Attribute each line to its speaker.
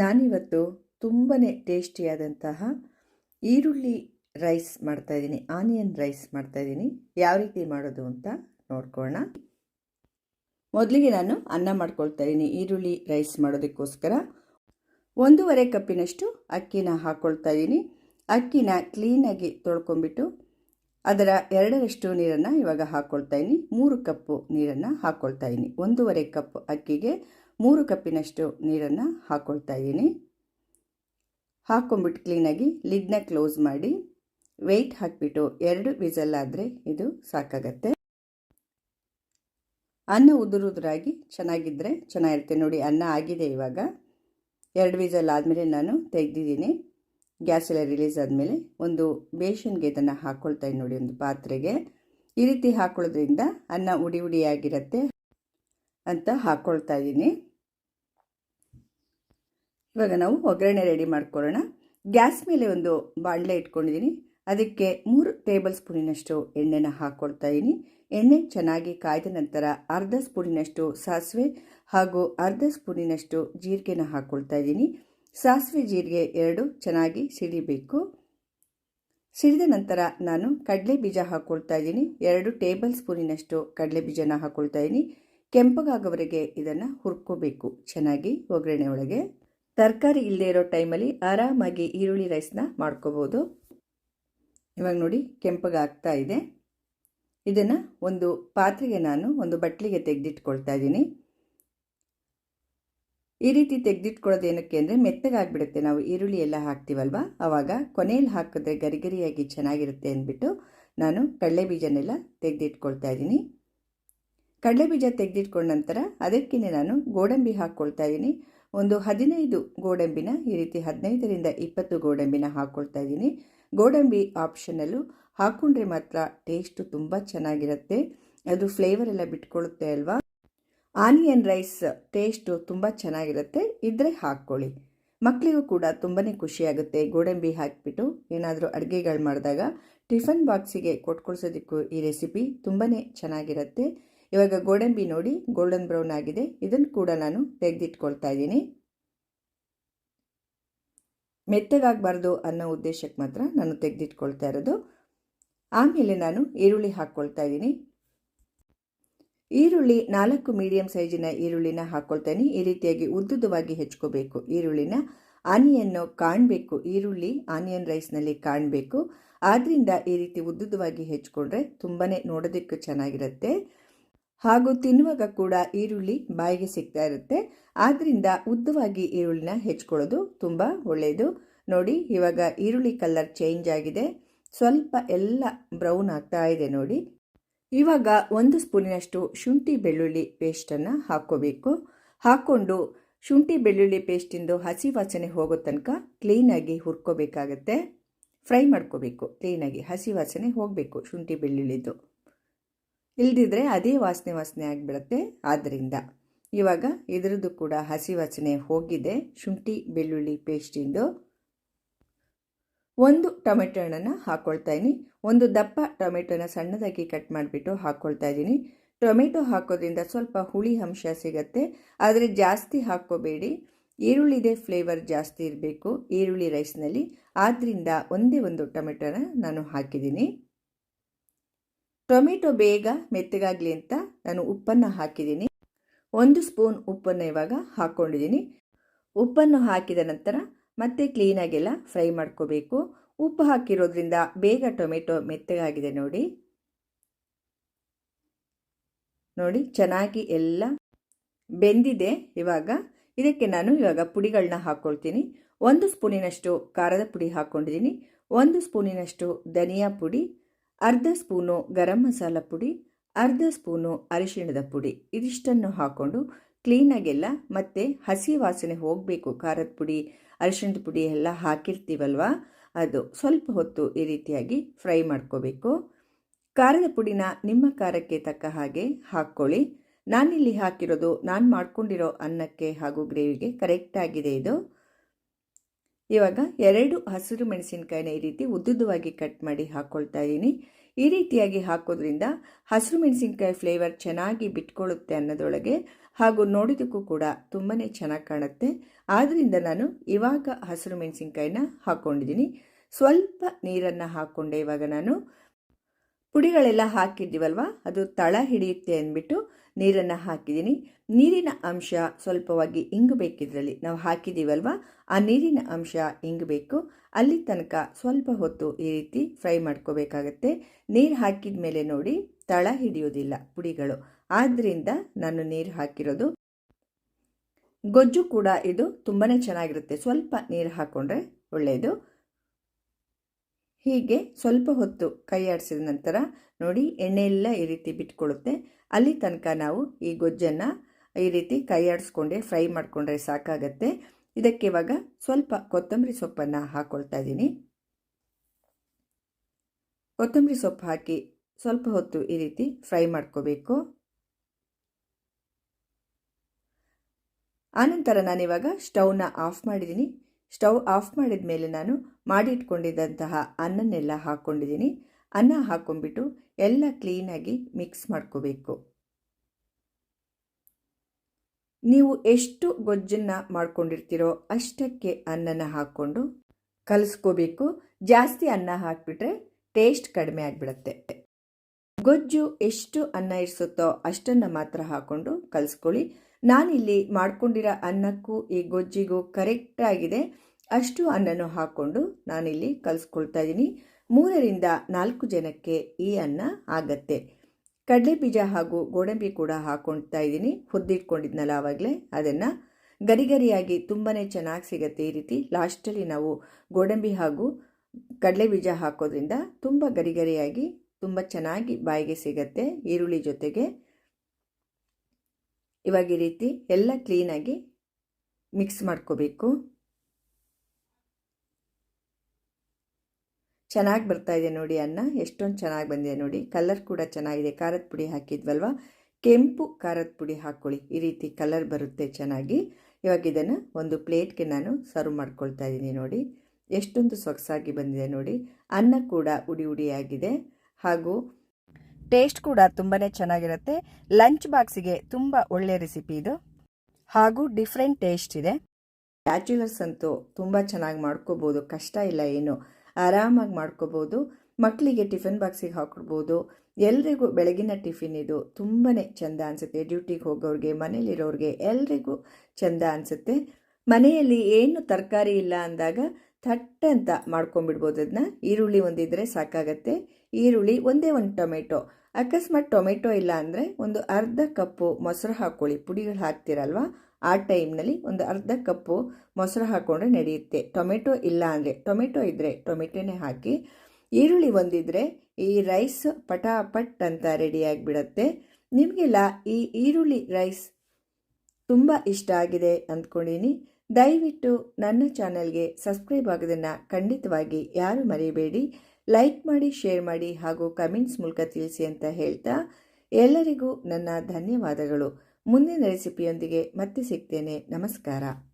Speaker 1: ನಾನಿವತ್ತು ತುಂಬಾ ಟೇಸ್ಟಿಯಾದಂತಹ ಈರುಳ್ಳಿ ರೈಸ್ ಮಾಡ್ತಾಯಿದ್ದೀನಿ ಆನಿಯನ್ ರೈಸ್ ಮಾಡ್ತಾಯಿದ್ದೀನಿ ಯಾವ ರೀತಿ ಮಾಡೋದು ಅಂತ ನೋಡ್ಕೊಳ್ಳೋಣ. ಮೊದಲಿಗೆ ನಾನು ಅನ್ನ ಮಾಡ್ಕೊಳ್ತಾ ಇದ್ದೀನಿ, ಈರುಳ್ಳಿ ರೈಸ್ ಮಾಡೋದಕ್ಕೋಸ್ಕರ. ಒಂದೂವರೆ ಕಪ್ಪಿನಷ್ಟು ಅಕ್ಕಿನ ಹಾಕ್ಕೊಳ್ತಾ ಇದ್ದೀನಿ. ಅಕ್ಕಿನ ಕ್ಲೀನಾಗಿ ತೊಳ್ಕೊಂಬಿಟ್ಟು ಅದರ ಎರಡರಷ್ಟು ನೀರನ್ನು ಇವಾಗ ಹಾಕ್ಕೊಳ್ತಾ ಇದ್ದೀನಿ. ಮೂರು ಕಪ್ಪು ನೀರನ್ನು ಹಾಕ್ಕೊಳ್ತಾ ಇದ್ದೀನಿ. ಒಂದೂವರೆ ಕಪ್ ಅಕ್ಕಿಗೆ ಮೂರು ಕಪ್ಪಿನಷ್ಟು ನೀರನ್ನು ಹಾಕ್ಕೊಳ್ತಾ ಇದ್ದೀನಿ. ಹಾಕ್ಕೊಂಬಿಟ್ಟು ಕ್ಲೀನಾಗಿ ಲಿಡ್ನ ಕ್ಲೋಸ್ ಮಾಡಿ ವೆಯ್ಟ್ ಹಾಕಿಬಿಟ್ಟು ಎರಡು ವಿಸಲ್ ಆದರೆ ಇದು ಸಾಕಾಗತ್ತೆ. ಅನ್ನ ಉದುರುದುರಾಗಿ ಚೆನ್ನಾಗಿದ್ದರೆ ಚೆನ್ನಾಗಿರುತ್ತೆ. ನೋಡಿ, ಅನ್ನ ಆಗಿದೆ ಇವಾಗ. ಎರಡು ವಿಸಲ್ ಆದಮೇಲೆ ನಾನು ತೆಗೆದಿದ್ದೀನಿ. ಗ್ಯಾಸ್ ಎಲ್ಲ ರಿಲೀಸ್ ಆದಮೇಲೆ ಒಂದು ಬೇಷನ್ಗೆ ಇದನ್ನು ಹಾಕ್ಕೊಳ್ತಾ ಇದ್ದೀನಿ ನೋಡಿ, ಒಂದು ಪಾತ್ರೆಗೆ. ಈ ರೀತಿ ಹಾಕ್ಕೊಳ್ಳೋದ್ರಿಂದ ಅನ್ನ ಉಡಿ ಉಡಿಯಾಗಿರುತ್ತೆ ಅಂತ ಹಾಕ್ಕೊಳ್ತಾ ಇದ್ದೀನಿ. ಇವಾಗ ನಾವು ಒಗ್ಗರಣೆ ರೆಡಿ ಮಾಡ್ಕೊಳ್ಳೋಣ. ಗ್ಯಾಸ್ ಮೇಲೆ ಒಂದು ಬಾಣಲೆ ಇಟ್ಕೊಂಡಿದ್ದೀನಿ. ಅದಕ್ಕೆ ಮೂರು ಟೇಬಲ್ ಸ್ಪೂನಿನಷ್ಟು ಎಣ್ಣೆನ ಹಾಕ್ಕೊಳ್ತಾ ಇದ್ದೀನಿ. ಎಣ್ಣೆ ಚೆನ್ನಾಗಿ ಕಾಯ್ದ ನಂತರ ಅರ್ಧ ಸ್ಪೂನಿನಷ್ಟು ಸಾಸಿವೆ ಹಾಗೂ ಅರ್ಧ ಸ್ಪೂನಿನಷ್ಟು ಜೀರಿಗೆನ ಹಾಕ್ಕೊಳ್ತಾ ಇದ್ದೀನಿ. ಸಾಸಿವೆ ಜೀರಿಗೆ ಎರಡು ಚೆನ್ನಾಗಿ ಸಿಡಿಬೇಕು. ಸಿಡಿದ ನಂತರ ನಾನು ಕಡಲೆ ಬೀಜ ಹಾಕ್ಕೊಳ್ತಾ ಇದ್ದೀನಿ. ಎರಡು ಟೇಬಲ್ ಸ್ಪೂನಿನಷ್ಟು ಕಡಲೆ ಬೀಜನ ಹಾಕ್ಕೊಳ್ತಾ ಇದ್ದೀನಿ. ಕೆಂಪಗಾಗೋವರೆಗೆ ಇದನ್ನು ಹುರ್ಕೋಬೇಕು ಚೆನ್ನಾಗಿ ಒಗ್ಗರಣೆ ಒಳಗೆ. ತರಕಾರಿ ಇಲ್ಲದೆ ಇರೋ ಟೈಮಲ್ಲಿ ಆರಾಮಾಗಿ ಈರುಳ್ಳಿ ರೈಸ್ನ ಮಾಡ್ಕೋಬೋದು. ಇವಾಗ ನೋಡಿ ಕೆಂಪಗಾಗ್ತಾ ಇದೆ. ಇದನ್ನು ಒಂದು ಪಾತ್ರೆಗೆ ನಾನು ಒಂದು ಬಟ್ಲಿಗೆ ತೆಗೆದಿಟ್ಕೊಳ್ತಾ ಇದ್ದೀನಿ. ಈ ರೀತಿ ತೆಗೆದಿಟ್ಕೊಳ್ಳೋದು ಏನಕ್ಕೆ ಅಂದರೆ ಮೆತ್ತಗಾಗ್ಬಿಡುತ್ತೆ. ನಾವು ಈರುಳ್ಳಿ ಎಲ್ಲ ಹಾಕ್ತೀವಲ್ವ? ಆವಾಗ ಕೊನೆಯಲ್ಲಿ ಹಾಕಿದ್ರೆ ಗರಿಗರಿಯಾಗಿ ಚೆನ್ನಾಗಿರುತ್ತೆ ಅಂದ್ಬಿಟ್ಟು ನಾನು ಕಡಲೆ ಬೀಜನೆಲ್ಲ ತೆಗೆದಿಟ್ಕೊಳ್ತಾ ಇದ್ದೀನಿ. ಕಡಲೆ ಬೀಜ ತೆಗೆದಿಟ್ಕೊಂಡ ನಂತರ ಅದಕ್ಕೇ ನಾನು ಗೋಡಂಬಿ ಹಾಕ್ಕೊಳ್ತಾ ಇದ್ದೀನಿ. ಒಂದು ಹದಿನೈದು ಗೋಡಂಬಿನ ಈ ರೀತಿ ಹದಿನೈದರಿಂದ ಇಪ್ಪತ್ತು ಗೋಡಂಬಿನ ಹಾಕ್ಕೊಳ್ತಾ ಇದ್ದೀನಿ. ಗೋಡಂಬಿ ಆಪ್ಷನಲ್ಲು ಹಾಕ್ಕೊಂಡ್ರೆ ಮಾತ್ರ ಟೇಸ್ಟು ತುಂಬ ಚೆನ್ನಾಗಿರುತ್ತೆ. ಅದು ಫ್ಲೇವರ್ ಎಲ್ಲ ಬಿಟ್ಕೊಳ್ಳುತ್ತೆ ಅಲ್ವಾ? ಆನಿಯನ್ ರೈಸ್ ಟೇಸ್ಟು ತುಂಬ ಚೆನ್ನಾಗಿರುತ್ತೆ. ಇದ್ದರೆ ಹಾಕ್ಕೊಳ್ಳಿ. ಮಕ್ಕಳಿಗೂ ಕೂಡ ತುಂಬಾ ಖುಷಿಯಾಗುತ್ತೆ ಗೋಡಂಬಿ ಹಾಕಿಬಿಟ್ಟು. ಏನಾದರೂ ಅಡುಗೆಗಳು ಮಾಡಿದಾಗ ಟಿಫನ್ ಬಾಕ್ಸಿಗೆ ಕೊಟ್ಕೊಳ್ಸೋದಕ್ಕೂ ಈ ರೆಸಿಪಿ ತುಂಬಾ ಚೆನ್ನಾಗಿರುತ್ತೆ. ಇವಾಗ ಗೋಡಂಬಿ ನೋಡಿ ಗೋಲ್ಡನ್ ಬ್ರೌನ್ ಆಗಿದೆ. ಇದನ್ನು ಕೂಡ ನಾನು ತೆಗೆದಿಟ್ಕೊಳ್ತಾ ಇದ್ದೀನಿ. ಮೆತ್ತಗಾಗಬಾರ್ದು ಅನ್ನೋ ಉದ್ದೇಶಕ್ಕೆ ಮಾತ್ರ ನಾನು ತೆಗೆದಿಟ್ಕೊಳ್ತಾ ಇರೋದು. ಆಮೇಲೆ ನಾನು ಈರುಳ್ಳಿ ಹಾಕ್ಕೊಳ್ತಾ ಇದ್ದೀನಿ. ಈರುಳ್ಳಿ ನಾಲ್ಕು ಮೀಡಿಯಂ ಸೈಜಿನ ಈರುಳ್ಳಿನ ಹಾಕ್ಕೊಳ್ತೇನೆ ಈ ರೀತಿಯಾಗಿ ಉದ್ದುದ್ದವಾಗಿ ಹೆಚ್ಕೋಬೇಕು. ಈರುಳ್ಳಿನ ಆನಿಯನ್ನು ಕಾಣಬೇಕು. ಈರುಳ್ಳಿ ಆನಿಯನ್ ರೈಸ್ನಲ್ಲಿ ಕಾಣಬೇಕು. ಆದ್ದರಿಂದ ಈ ರೀತಿ ಉದ್ದುದ್ದವಾಗಿ ಹೆಚ್ಕೊಂಡ್ರೆ ತುಂಬಾ ನೋಡೋದಕ್ಕೂ ಚೆನ್ನಾಗಿರುತ್ತೆ. ಹಾಗೂ ತಿನ್ನುವಾಗ ಕೂಡ ಈರುಳ್ಳಿ ಬಾಯಿಗೆ ಸಿಗ್ತಾ ಇರುತ್ತೆ. ಆದ್ದರಿಂದ ಉದ್ದವಾಗಿ ಈರುಳ್ಳಿನ ಹೆಚ್ಕೊಳ್ಳೋದು ತುಂಬ ಒಳ್ಳೆಯದು ನೋಡಿ, ಇವಾಗ ಈರುಳ್ಳಿ ಕಲರ್ ಚೇಂಜ್ ಆಗಿದೆ. ಸ್ವಲ್ಪ ಎಲ್ಲ ಬ್ರೌನ್ ಆಗ್ತಾ ಇದೆ ನೋಡಿ. ಇವಾಗ ಒಂದು ಸ್ಪೂನಿನಷ್ಟು ಶುಂಠಿ ಬೆಳ್ಳುಳ್ಳಿ ಪೇಸ್ಟನ್ನು ಹಾಕ್ಕೋಬೇಕು. ಹಾಕ್ಕೊಂಡು ಶುಂಠಿ ಬೆಳ್ಳುಳ್ಳಿ ಪೇಸ್ಟಿಂದು ಹಸಿ ವಾಸನೆ ಹೋಗೋ ತನಕ ಕ್ಲೀನಾಗಿ ಹುರ್ಕೋಬೇಕಾಗತ್ತೆ. ಫ್ರೈ ಮಾಡ್ಕೋಬೇಕು. ಕ್ಲೀನಾಗಿ ಹಸಿ ವಾಸನೆ ಹೋಗಬೇಕು ಶುಂಠಿ ಬೆಳ್ಳುಳ್ಳಿದು. ಇಲ್ದಿದ್ರೆ ಅದೇ ವಾಸನೆ ವಾಸನೆ ಆಗಿಬಿಡುತ್ತೆ. ಆದ್ದರಿಂದ ಇವಾಗ ಇದರದ್ದು ಕೂಡ ಹಸಿ ವಾಸನೆ ಹೋಗಿದೆ. ಶುಂಠಿ, ಬೆಳ್ಳುಳ್ಳಿ ಪೇಸ್ಟಿಂದು ಒಂದು ಟೊಮೆಟೊ ಹಣ್ಣನ್ನು ಹಾಕ್ಕೊಳ್ತಾ ಇದ್ದೀನಿ ಒಂದು ದಪ್ಪ ಟೊಮೆಟೊನ ಸಣ್ಣದಾಗಿ ಕಟ್ ಮಾಡಿಬಿಟ್ಟು ಹಾಕ್ಕೊಳ್ತಾ ಇದ್ದೀನಿ ಟೊಮೆಟೊ ಹಾಕೋದ್ರಿಂದ ಸ್ವಲ್ಪ ಹುಳಿ ಅಂಶ ಸಿಗತ್ತೆ. ಆದರೆ ಜಾಸ್ತಿ ಹಾಕ್ಕೋಬೇಡಿ. ಈರುಳ್ಳಿದೆ ಫ್ಲೇವರ್ ಜಾಸ್ತಿ ಇರಬೇಕು ಈರುಳ್ಳಿ ರೈಸ್ನಲ್ಲಿ ಆದ್ದರಿಂದ ಒಂದೇ ಒಂದು ಟೊಮೆಟೊನ ನಾನು ಹಾಕಿದ್ದೀನಿ ಟೊಮೆಟೊ ಬೇಗ ಮೆತ್ತಗಾಗಲಿ ಅಂತ ನಾನು ಉಪ್ಪನ್ನು ಹಾಕಿದ್ದೀನಿ. ಒಂದು ಸ್ಪೂನ್ ಉಪ್ಪನ್ನು ಇವಾಗ ಹಾಕ್ಕೊಂಡಿದ್ದೀನಿ. ಉಪ್ಪನ್ನು ಹಾಕಿದ ನಂತರ ಮತ್ತೆ ಕ್ಲೀನಾಗೆಲ್ಲ ಫ್ರೈ ಮಾಡ್ಕೋಬೇಕು. ಉಪ್ಪು ಹಾಕಿರೋದ್ರಿಂದ ಬೇಗ ಟೊಮೆಟೊ ಮೆತ್ತಗಾಗಿದೆ ನೋಡಿ. ನೋಡಿ, ಚೆನ್ನಾಗಿ ಎಲ್ಲ ಬೆಂದಿದೆ ಇವಾಗ. ಇದಕ್ಕೆ ನಾನು ಇವಾಗ ಪುಡಿಗಳನ್ನ ಹಾಕ್ಕೊಳ್ತೀನಿ ಒಂದು ಸ್ಪೂನಿನಷ್ಟು ಖಾರದ ಪುಡಿ ಹಾಕ್ಕೊಂಡಿದ್ದೀನಿ ಒಂದು ಸ್ಪೂನಿನಷ್ಟು ಧನಿಯಾ ಪುಡಿ. ಅರ್ಧ ಸ್ಪೂನು ಗರಂ ಮಸಾಲ ಪುಡಿ, ಅರ್ಧ ಸ್ಪೂನು ಅರಿಶಿಣದ ಪುಡಿ. ಇದಿಷ್ಟನ್ನು ಹಾಕ್ಕೊಂಡು ಕ್ಲೀನಾಗೆಲ್ಲ ಮತ್ತು ಹಸಿ ವಾಸನೆ ಹೋಗಬೇಕು. ಖಾರದ ಪುಡಿ, ಅರಿಶಿಣದ ಪುಡಿ ಎಲ್ಲ ಹಾಕಿರ್ತೀವಲ್ವ? ಅದು ಸ್ವಲ್ಪ ಹೊತ್ತು ಈ ರೀತಿಯಾಗಿ ಫ್ರೈ ಮಾಡ್ಕೋಬೇಕು. ಖಾರದ ಪುಡಿನ ನಿಮ್ಮ ಖಾರಕ್ಕೆ ತಕ್ಕ ಹಾಗೆ ಹಾಕ್ಕೊಳ್ಳಿ. ನಾನಿಲ್ಲಿ ಹಾಕಿರೋದು, ನಾನು ಮಾಡ್ಕೊಂಡಿರೋ ಅನ್ನಕ್ಕೆ ಹಾಗೂ ಗ್ರೇವಿಗೆ ಕರೆಕ್ಟಾಗಿದೆ ಇದು. ಇವಾಗ ಎರಡು ಹಸಿರು ಮೆಣಸಿನಕಾಯಿನ ಈ ರೀತಿ ಉದ್ದುದ್ದವಾಗಿ ಕಟ್ ಮಾಡಿ ಹಾಕ್ಕೊಳ್ತಾ ಇದ್ದೀನಿ. ಈ ರೀತಿಯಾಗಿ ಹಾಕೋದ್ರಿಂದ ಹಸಿರು ಮೆಣಸಿನಕಾಯಿ ಫ್ಲೇವರ್ ಚೆನ್ನಾಗಿ ಬಿಟ್ಕೊಳ್ಳುತ್ತೆ ಅನ್ನೋದೊಳಗೆ ಹಾಗೂ ನೋಡಿದಕ್ಕೂ ಕೂಡ ತುಂಬಾ ಚೆನ್ನಾಗಿ ಕಾಣುತ್ತೆ. ಆದ್ದರಿಂದ ನಾನು ಇವಾಗ ಹಸಿರು ಮೆಣಸಿನ್ಕಾಯಿನ ಹಾಕ್ಕೊಂಡಿದ್ದೀನಿ ಸ್ವಲ್ಪ ನೀರನ್ನು ಹಾಕ್ಕೊಂಡೆ ಇವಾಗ ನಾನು. ಪುಡಿಗಳೆಲ್ಲ ಹಾಕಿದ್ದೀವಲ್ವ? ಅದು ತಳ ಹಿಡಿಯುತ್ತೆ ಅಂದ್ಬಿಟ್ಟು ನೀರನ್ನು ಹಾಕಿದ್ದೀನಿ. ನೀರಿನ ಅಂಶ ಸ್ವಲ್ಪವಾಗಿ ಇಂಗಬೇಕಿದ್ರಲ್ಲಿ ನಾವು ಹಾಕಿದ್ದೀವಲ್ವ ಆ ನೀರಿನ ಅಂಶ ಇಂಗಬೇಕು ಅಲ್ಲಿ ತನಕ ಸ್ವಲ್ಪ ಹೊತ್ತು ಈ ರೀತಿ ಫ್ರೈ ಮಾಡ್ಕೋಬೇಕಾಗತ್ತೆ. ನೀರು ಹಾಕಿದ ಮೇಲೆ ನೋಡಿ, ತಳ ಹಿಡಿಯೋದಿಲ್ಲ ಪುಡಿಗಳು. ಆದ್ದರಿಂದ ನಾನು ನೀರು ಹಾಕಿರೋದು ಗೊಜ್ಜು ಕೂಡ ಇದು ತುಂಬಾ ಚೆನ್ನಾಗಿರುತ್ತೆ. ಸ್ವಲ್ಪ ನೀರು ಹಾಕ್ಕೊಂಡ್ರೆ ಒಳ್ಳೆಯದು ಹೀಗೆ ಸ್ವಲ್ಪ ಹೊತ್ತು ಕೈ ಆಡಿಸಿದ ನಂತರ ನೋಡಿ ಎಣ್ಣೆ ಎಲ್ಲ ಈ ರೀತಿ ಬಿಟ್ಕೊಳ್ಳುತ್ತೆ ಅಲ್ಲಿ ತನಕ ನಾವು ಈ ಗೊಜ್ಜನ್ನು ಈ ರೀತಿ ಕೈ ಆಡಿಸ್ಕೊಂಡೆ, ಫ್ರೈ ಮಾಡಿಕೊಂಡ್ರೆ ಸಾಕಾಗತ್ತೆ. ಇದಕ್ಕೆ ಇವಾಗ ಸ್ವಲ್ಪ ಕೊತ್ತಂಬರಿ ಸೊಪ್ಪನ್ನು ಹಾಕ್ಕೊಳ್ತಾ ಇದ್ದೀನಿ. ಕೊತ್ತಂಬರಿ ಸೊಪ್ಪು ಹಾಕಿ ಸ್ವಲ್ಪ ಹೊತ್ತು ಈ ರೀತಿ ಫ್ರೈ ಮಾಡ್ಕೋಬೇಕು. ಆನಂತರ ನಾನಿವಾಗ ಸ್ಟೌವ್ನ ಆಫ್ ಮಾಡಿದ್ದೀನಿ. ಸ್ಟವ್ ಆಫ್ ಮಾಡಿದ ಮೇಲೆ ನಾನು ಮಾಡಿಟ್ಕೊಂಡಿದ್ದಂತಹ ಅನ್ನನ್ನೆಲ್ಲ ಹಾಕ್ಕೊಂಡಿದ್ದೀನಿ ಅನ್ನ ಹಾಕ್ಕೊಂಡ್ಬಿಟ್ಟು ಎಲ್ಲ ಕ್ಲೀನಾಗಿ ಮಿಕ್ಸ್ ಮಾಡ್ಕೋಬೇಕು. ನೀವು ಎಷ್ಟು ಗೊಜ್ಜನ್ನು ಮಾಡ್ಕೊಂಡಿರ್ತೀರೋ ಅಷ್ಟಕ್ಕೆ ಅನ್ನನ ಹಾಕ್ಕೊಂಡು ಕಲಿಸ್ಕೋಬೇಕು. ಜಾಸ್ತಿ ಅನ್ನ ಹಾಕಿಬಿಟ್ರೆ ಟೇಸ್ಟ್ ಕಡಿಮೆ ಆಗಿಬಿಡುತ್ತೆ. ಗೊಜ್ಜು ಎಷ್ಟು ಅನ್ನ ಇರಿಸುತ್ತೋ ಅಷ್ಟನ್ನು ಮಾತ್ರ ಹಾಕ್ಕೊಂಡು ಕಲಿಸ್ಕೊಳ್ಳಿ. ನಾನಿಲ್ಲಿ ಮಾಡ್ಕೊಂಡಿರೋ ಅನ್ನಕ್ಕೂ ಈ ಗೊಜ್ಜಿಗೂ ಕರೆಕ್ಟಾಗಿದೆ ಅಷ್ಟು ಅನ್ನನೂ ಹಾಕ್ಕೊಂಡು ನಾನಿಲ್ಲಿ ಕಲಿಸ್ಕೊಳ್ತಾ ಇದ್ದೀನಿ. ಮೂರರಿಂದ ನಾಲ್ಕು ಜನಕ್ಕೆ ಈ ಅನ್ನ ಆಗತ್ತೆ. ಕಡಲೆ ಬೀಜ ಹಾಗೂ ಗೋಡಂಬಿ ಕೂಡ ಹಾಕ್ಕೊಳ್ತಾ ಇದ್ದೀನಿ. ಹುರಿದಿಟ್ಕೊಂಡಿದ್ನಲ್ಲ ಆವಾಗಲೇ ಅದನ್ನು ಗರಿಗರಿಯಾಗಿ ತುಂಬಾ ಚೆನ್ನಾಗಿ ಸಿಗುತ್ತೆ ಈ ರೀತಿ. ಲಾಸ್ಟಲ್ಲಿ ನಾವು ಗೋಡಂಬಿ ಹಾಗೂ ಕಡಲೆ ಬೀಜ ಹಾಕೋದ್ರಿಂದ ತುಂಬ ಗರಿಗರಿಯಾಗಿ ತುಂಬ ಚೆನ್ನಾಗಿ ಬಾಯಿಗೆ ಸಿಗತ್ತೆ ಈರುಳ್ಳಿ ಜೊತೆಗೆ. ಇವಾಗ ಈ ರೀತಿ ಎಲ್ಲ ಕ್ಲೀನಾಗಿ ಮಿಕ್ಸ್ ಮಾಡ್ಕೋಬೇಕು. ಚೆನ್ನಾಗಿ ಬರ್ತಾ ಇದೆ ನೋಡಿ ಅನ್ನ. ಎಷ್ಟೊಂದು ಚೆನ್ನಾಗಿ ಬಂದಿದೆ ನೋಡಿ. ಕಲರ್ ಕೂಡ ಚೆನ್ನಾಗಿದೆ. ಖಾರದ ಪುಡಿ ಹಾಕಿದ್ವಲ್ವ? ಕೆಂಪು ಖಾರದ ಪುಡಿ ಹಾಕ್ಕೊಳ್ಳಿ ಈ ರೀತಿ ಕಲರ್ ಬರುತ್ತೆ ಚೆನ್ನಾಗಿ. ಇವಾಗ ಇದನ್ನು ಒಂದು ಪ್ಲೇಟ್ಗೆ ನಾನು ಸರ್ವ್ ಮಾಡ್ಕೊಳ್ತಾ ಇದ್ದೀನಿ ನೋಡಿ. ಎಷ್ಟೊಂದು ಸೊಗಸಾಗಿ ಬಂದಿದೆ ನೋಡಿ. ಅನ್ನ ಕೂಡ ಉಡಿ ಉಡಿಯಾಗಿದೆ. ಹಾಗೂ ಟೇಸ್ಟ್ ಕೂಡ ತುಂಬಾ ಚೆನ್ನಾಗಿರುತ್ತೆ. ಲಂಚ್ ಬಾಕ್ಸಿಗೆ ತುಂಬ ಒಳ್ಳೆಯ ರೆಸಿಪಿ ಇದು. ಹಾಗೂ ಡಿಫ್ರೆಂಟ್ ಟೇಸ್ಟ್ ಇದೆ. ಬ್ಯಾಚುಲರ್ಸ್ ಅಂತೂ ತುಂಬ ಚೆನ್ನಾಗಿ ಮಾಡ್ಕೋಬೋದು. ಕಷ್ಟ ಇಲ್ಲ ಏನು. ಆರಾಮಾಗಿ ಮಾಡ್ಕೋಬೋದು. ಮಕ್ಕಳಿಗೆ ಟಿಫಿನ್ ಬಾಕ್ಸಿಗೆ ಹಾಕ್ಕೊಡ್ಬೋದು ಎಲ್ರಿಗೂ ಬೆಳಗಿನ ಟಿಫಿನ್ ಇದು ತುಂಬಾ ಚೆಂದ ಅನಿಸುತ್ತೆ. ಡ್ಯೂಟಿಗೆ ಹೋಗೋರಿಗೆ, ಮನೇಲಿರೋರಿಗೆ ಎಲ್ರಿಗೂ ಚೆಂದ ಅನಿಸುತ್ತೆ. ಮನೆಯಲ್ಲಿ ಏನು ತರಕಾರಿ ಇಲ್ಲ ಅಂದಾಗ ಥಟ್ ಅಂತ ಮಾಡ್ಕೊಂಬಿಡ್ಬೋದು ಅದನ್ನ ಈರುಳ್ಳಿ ಒಂದಿದ್ರೆ ಸಾಕಾಗತ್ತೆ. ಈರುಳ್ಳಿ ಒಂದೇ ಒಂದು ಟೊಮೆಟೊ. ಅಕಸ್ಮಾತ್ ಟೊಮೆಟೊ ಇಲ್ಲ ಅಂದರೆ ಒಂದು ಅರ್ಧ ಕಪ್ಪು ಮೊಸರು ಹಾಕ್ಕೊಳ್ಳಿ. ಪುಡಿಗಳು ಹಾಕ್ತಿರಲ್ವ? ಆ ಟೈಮ್ನಲ್ಲಿ ಒಂದು ಅರ್ಧ ಕಪ್ಪು ಮೊಸರು ಹಾಕ್ಕೊಂಡ್ರೆ ನಡೆಯುತ್ತೆ. ಟೊಮೆಟೊ ಇಲ್ಲ ಅಂದರೆ, ಟೊಮೆಟೊ ಇದ್ದರೆ ಟೊಮೆಟೊನೇ ಹಾಕಿ, ಈರುಳ್ಳಿ ಒಂದಿದ್ರೆ ಈ ರೈಸ್ ಪಟಾಪಟ್ ಅಂತ ರೆಡಿಯಾಗಿಬಿಡತ್ತೆ ನಿಮಗೆಲ್ಲ ಈ ಈರುಳ್ಳಿ ರೈಸ್ ತುಂಬ ಇಷ್ಟ ಆಗಿದೆ ಅಂದ್ಕೊಂಡಿನಿ. ದಯವಿಟ್ಟು ನನ್ನ ಚಾನಲ್ಗೆ ಸಬ್ಸ್ಕ್ರೈಬ್ ಆಗೋದನ್ನು ಖಂಡಿತವಾಗಿ ಯಾರು ಮರೆಯಬೇಡಿ ಲೈಕ್ ಮಾಡಿ, ಶೇರ್ ಮಾಡಿ ಹಾಗೂ ಕಮೆಂಟ್ಸ್ ಮೂಲಕ ತಿಳಿಸಿ ಅಂತ ಹೇಳ್ತಾ ಎಲ್ಲರಿಗೂ ನನ್ನ ಧನ್ಯವಾದಗಳು. ಮುಂದಿನ ರೆಸಿಪಿಯೊಂದಿಗೆ ಮತ್ತೆ ಸಿಗ್ತೇನೆ. ನಮಸ್ಕಾರ.